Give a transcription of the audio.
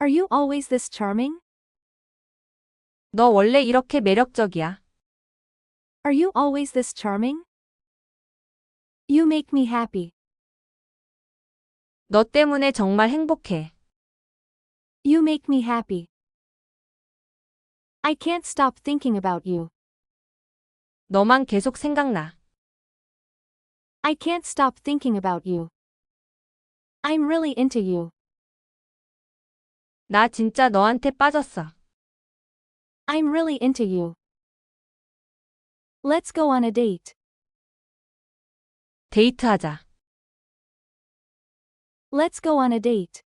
Are you always this charming? 너 원래 이렇게 매력적이야. Are you always this charming? You make me happy. 너 때문에 정말 행복해. You make me happy. I can't stop thinking about you. 너만 계속 생각나. I can't stop thinking about you. I'm really into you. 나 진짜 너한테 빠졌어. I'm really into you. Let's go on a date. 데이트하자. Let's go on a date.